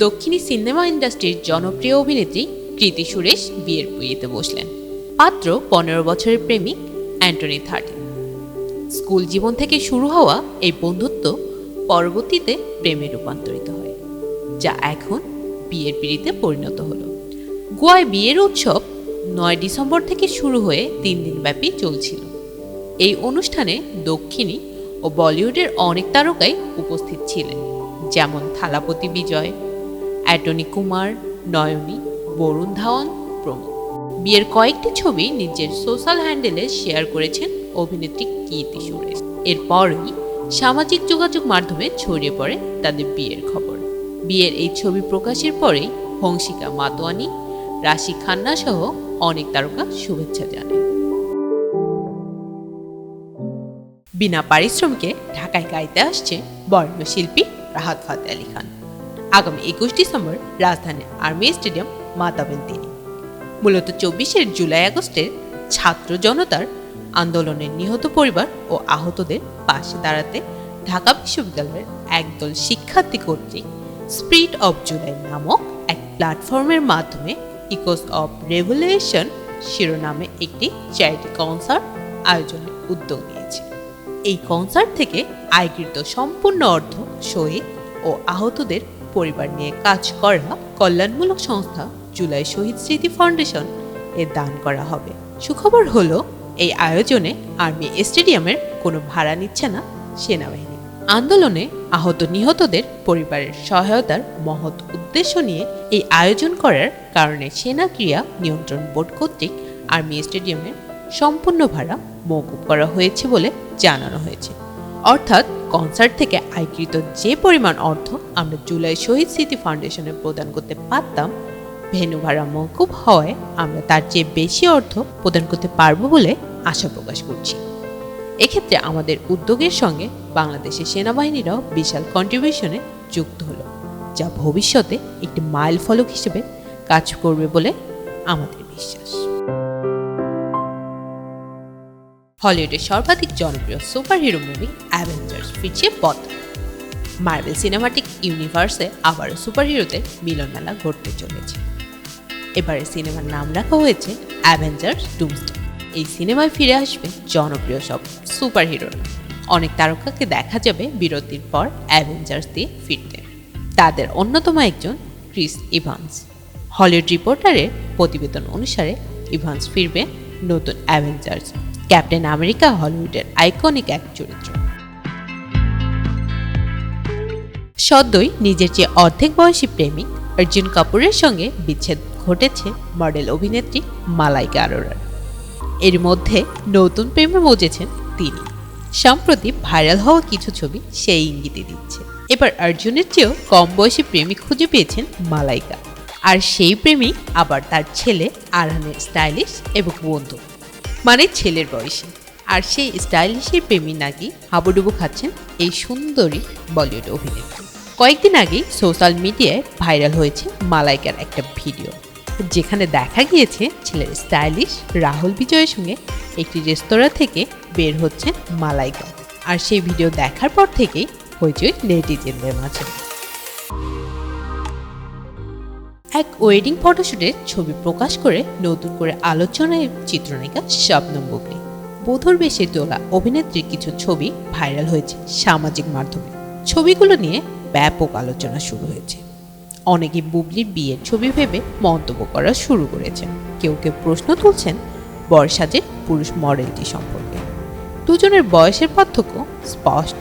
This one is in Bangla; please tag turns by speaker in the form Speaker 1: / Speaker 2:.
Speaker 1: দক্ষিণী সিনেমা ইন্ডাস্ট্রির জনপ্রিয় অভিনেত্রী কৃতি সুরেশ বিয়ের পিড়িতে বসলেন। পাত্র পনেরো বছরের প্রেমিক অ্যান্টনি থার্টিন স্কুল জীবন থেকে শুরু হওয়া এই বন্ধুত্ব পরবর্তীতে প্রেমে রূপান্তরিত হয়, যা এখন বিয়ের পিড়িতে পরিণত হলো। গোয়ায় বিয়ের উৎসব নয় ডিসেম্বর থেকে শুরু হয়ে তিন দিনব্যাপী চলছিল। এই অনুষ্ঠানে দক্ষিণী ও বলিউডের অনেক তারকাই উপস্থিত ছিলেন, যেমন থালাপতি বিজয় অ্যাটনি কুমার, নয়নী, বরুণ ধাওয়ান, প্রমুখ। বিয়ের কয়েকটি ছবি নিজের সোশ্যাল হ্যান্ডেলে শেয়ার করেছেন অভিনেত্রী কীর্তি সুরেশ। এরপরই সামাজিক যোগাযোগ মাধ্যমে ছড়িয়ে পড়ে তাদের বিয়ের খবর। বিয়ের এই ছবি প্রকাশের পরেই হংসিকা মাতোয়ানি, রাশি খান্না সহ অনেক তারকা শুভেচ্ছা জানায়। বিনা পারিশ্রমিকে ঢাকায় গাইতে আসছে বর্ণীয় শিল্পী রাহাত ফাতে আলী খান। আগামী একুশ ডিসেম্বর রাজধানীর আর্মি স্টেডিয়াম মাতাবেন তিনি মূলত চব্বিশের জুলাই আগস্টের ছাত্র জনতার আন্দোলনের নিহত পরিবার ও আহতদের পাশে দাঁড়াতে ঢাকা বিশ্ববিদ্যালয়ের একদল শিক্ষার্থী কর্তৃক স্প্রিট অব জুলাই নামক এক প্ল্যাটফর্মের মাধ্যমে ইকোস অব রেভলিউশন শিরোনামে একটি চ্যারিটি কনসার্ট আয়োজনের উদ্যোগ নিয়েছে। এই কনসার্ট থেকে আয়কৃত সম্পূর্ণ অর্থ শহীদ ও আহতদের পরিবার নিয়ে কাজ করা কল্যাণমূলক সংস্থা জুলাই শহীদ স্মৃতি ফাউন্ডেশন এ দান করা হবে। সুখবর হলো, এই আয়োজনে আর্মি স্টেডিয়ামের কোনো ভাড়া নিচ্ছে না সেনাবাহিনী। আন্দোলনে আহত নিহতদের পরিবারের সহায়তার মহৎ উদ্দেশ্য নিয়ে এই আয়োজন করার কারণে সেনা ক্রিয়া নিয়ন্ত্রণ বোর্ড কর্তৃক আর্মি স্টেডিয়ামের সম্পূর্ণ ভাড়া মৌকুব করা হয়েছে বলে জানানো হয়েছে। অর্থাৎ কনসার্ট থেকে আয়কৃত যে পরিমাণ অর্থ আমরা জুলাই শহীদ স্মৃতি ফাউন্ডেশনে প্রদান করতে পারতাম, ভেন্যু ভাড়া মৌকুব হওয়ায় আমরা তার চেয়ে বেশি অর্থ প্রদান করতে পারব বলে আশা প্রকাশ করছি। এক্ষেত্রে আমাদের উদ্যোগের সঙ্গে বাংলাদেশের সেনাবাহিনীরাও বিশাল কন্ট্রিবিউশনে যুক্ত হলো, যা ভবিষ্যতে একটি মাইল ফলক হিসেবে কাজ করবে বলে আমাদের বিশ্বাস। হলিউডের সর্বাধিক জনপ্রিয় সুপারহিরো মুভি অ্যাভেঞ্জার্স। ফিরছে পথ। মার্বেল সিনেমাটিক ইউনিভার্সে আবারও সুপারহিরোদের মিলন মেলা ঘটতে চলেছে। এবারে সিনেমার নাম রাখা হয়েছে অ্যাভেঞ্জার্স ডুমস্টার এই সিনেমায় ফিরে আসবে জনপ্রিয় সব সুপারহিরোরা। অনেক তারকাকে দেখা যাবে বিরতির পর অ্যাভেঞ্জার্স দিয়ে ফিরতে। তাদের অন্যতম একজন ক্রিস ইভান্স। হলিউড রিপোর্টারের প্রতিবেদন অনুসারে ইভান্স ফিরবে নতুন অ্যাভেঞ্জার্স। ক্যাপ্টেন আমেরিকা হলিউডের আইকনিক এক চরিত্র। সদ্যই নিজের চেয়ে অর্ধেক বয়সী প্রেমিক অর্জুন কাপুরের সঙ্গে বিচ্ছেদ ঘটেছে মডেল অভিনেত্রী মালাইকা আরোরার এর মধ্যে নতুন প্রেমে মজেছেন তিনি। সম্প্রতি ভাইরাল হওয়া কিছু ছবি সেই ইঙ্গিতে দিচ্ছে। এবার অর্জুনের চেয়েও কম বয়সী প্রেমিক খুঁজে পেয়েছেন মালাইকা আর সেই প্রেমিক আবার তার ছেলে আরহানের স্টাইলিশ এবং বন্ধু। মানে ছেলের বয়সী। আর সেই স্টাইলিশের প্রেমী নাকি হাবুডুবু খাচ্ছেন এই সুন্দরী বলিউড অভিনেত্রী। কয়েকদিন আগেই সোশ্যাল মিডিয়ায় ভাইরাল হয়েছে মালাইকার একটা ভিডিও, যেখানে দেখা গিয়েছে ছেলের স্টাইলিশ রাহুল বিজয়ের সঙ্গে একটি রেস্তোরাঁ থেকে বের হচ্ছে মালাইকা। আর সেই ভিডিও দেখার পর থেকেই হইচই নেটিজেনদের মাঝে। এক ওয়েডিং ফটোশুটে ছবি প্রকাশ করে নতুন করে আলোচনায় চিত্রনায়িকা শবনম বুবলি। বধুর বেশে তোলা অভিনেত্রীর কিছু ছবি ভাইরাল হয়েছে সামাজিক মাধ্যমে। ছবিগুলো নিয়ে ব্যাপক আলোচনা শুরু হয়েছে। অনেকে বুবলির বিয়ের ছবি ভেবে মন্তব্য করা শুরু করেছেন। কেউ কেউ প্রশ্ন তুলছেন বর্ষাজের পুরুষ মডেলটি সম্পর্কে। দুজনের বয়সের পার্থক্য স্পষ্ট।